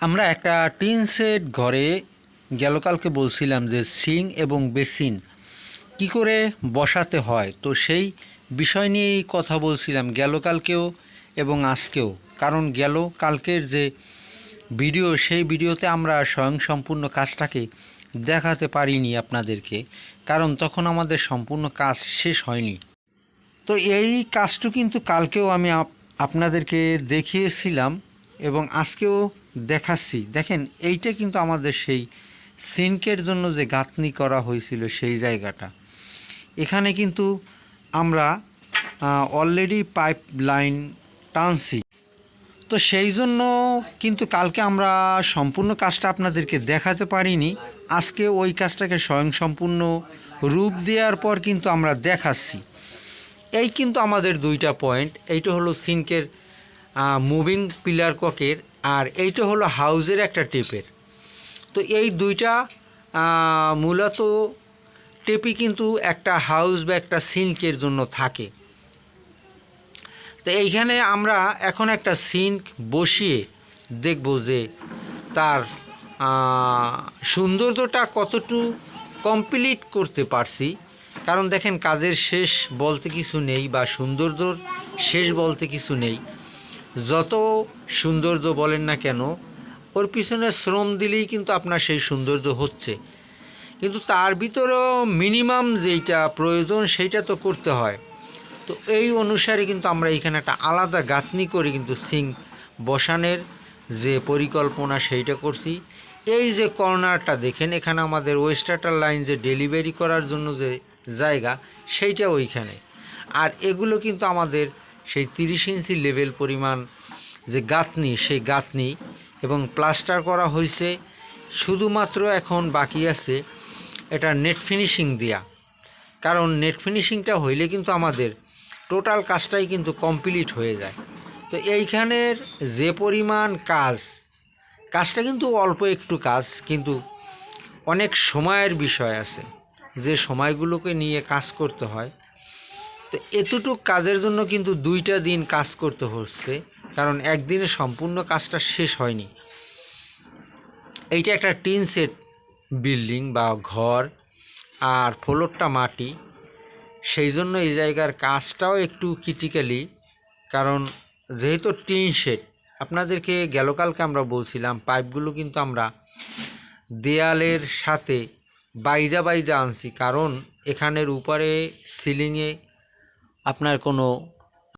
আমরা একটা tin set ঘরে গেলকালকে বলছিলাম যে সিং এবং বেসিন কি করে বসাতে হয়? তো সেই বিষয় নিয়েই কথা বলছিলাম গেলকালকেও এবং আজকেও। কারণ গেল কালকের যে ভিডিও, সেই ভিডিওতে আমরা স্বয়ংসম্পূর্ণ কাজটাকে দেখাতে পারিনি আপনাদেরকে। কারণ তখন আমাদের সম্পূর্ণ কাজ শেষ হয়নি। তো এই কাজটু কিন্তু কালকেও আমি আপ- আপনাদেরকে দেখিয়েছিলাম। এবং আজকেও দেখাচ্ছি। দেখেন, এইটা কিন্তু আমাদের সেই সিনকের জন্য যে গাঁথনি করা হয়েছিল সেই জায়গাটা। এখানে কিন্তু আমরা অলরেডি পাইপ লাইন টানছি। তো সেই জন্য কিন্তু কালকে আমরা সম্পূর্ণ কাজটা আপনাদেরকে দেখাতে পারিনি। আজকে ওই কাজটাকে স্বয়ংসম্পূর্ণ রূপ দেওয়ার পর কিন্তু আমরা দেখাচ্ছি। এই কিন্তু আমাদের দুইটা পয়েন্ট এইটা হলো সিনকের মুভিং পিলার ককের আর এইটা হলো হাউজের একটা টেপের। তো এই দুইটা মূলত টেপই কিন্তু একটা হাউস বা একটা সিনকের জন্য থাকে। তো এইখানে আমরা এখন একটা সিঙ্ক বসিয়ে দেখব যে তার সৌন্দর্যটা কতটুকু কমপ্লিট করতে পারছি। কারণ দেখেন, কাজের শেষ বলতে কিছু নেই বা সৌন্দর্যর শেষ বলতে কিছু নেই। যত সৌন্দর্য বলেন না কেন, ওর পিছনে শ্রম দিলেই কিন্তু আপনার সেই সৌন্দর্য হচ্ছে। কিন্তু তার ভিতরেও মিনিমাম যেইটা প্রয়োজন সেইটা তো করতে হয়। তো এই অনুসারে কিন্তু আমরা এখানে একটা আলাদা গাঁথনি করে কিন্তু সিং বসানের যে পরিকল্পনা সেইটা করছি। এই যে কর্নারটা দেখেন, এখানে আমাদের ওয়েস্টার্টার লাইন যে ডেলিভারি করার জন্য যে জায়গা, সেইটা ওইখানে। আর এগুলো কিন্তু আমাদের সেই তিরিশ ইঞ্চি লেভেল পরিমাণ যে গাঁথনি, সেই গাঁথনি এবং প্লাস্টার করা হয়েছে শুধুমাত্র এখন বাকি আছে এটা নেট ফিনিশিং দেয়া। কারণ নেট ফিনিশিংটা হইলে কিন্তু আমাদের টোটাল কাজটাই কিন্তু কমপ্লিট হয়ে যায়। তো এইখানের যে পরিমাণ কাজ, কাজটা কিন্তু অল্প একটু কাজ, কিন্তু অনেক সময়ের বিষয় আছে। যে সময়গুলোকে নিয়ে কাজ করতে হয় তো এতটুক কাজের জন্য কিন্তু দুইটা দিন কাজ করতে হচ্ছে, কারণ একদিনে সম্পূর্ণ কাজটা শেষ হয়নি। এইটা একটা টিন সেট বিল্ডিং বা ঘর আর ফ্লোরটা মাটি। সেই জন্য এই জায়গার কাজটাও একটু ক্রিটিক্যালি, কারণ যেহেতু টিন শেড আপনাদেরকে গেলকালকে আমরা বলছিলাম, পাইপগুলো কিন্তু আমরা দেয়ালের সাথে বাইদা বাইদা আনছি, কারণ এখানের উপরে সিলিংয়ে আপনার কোনো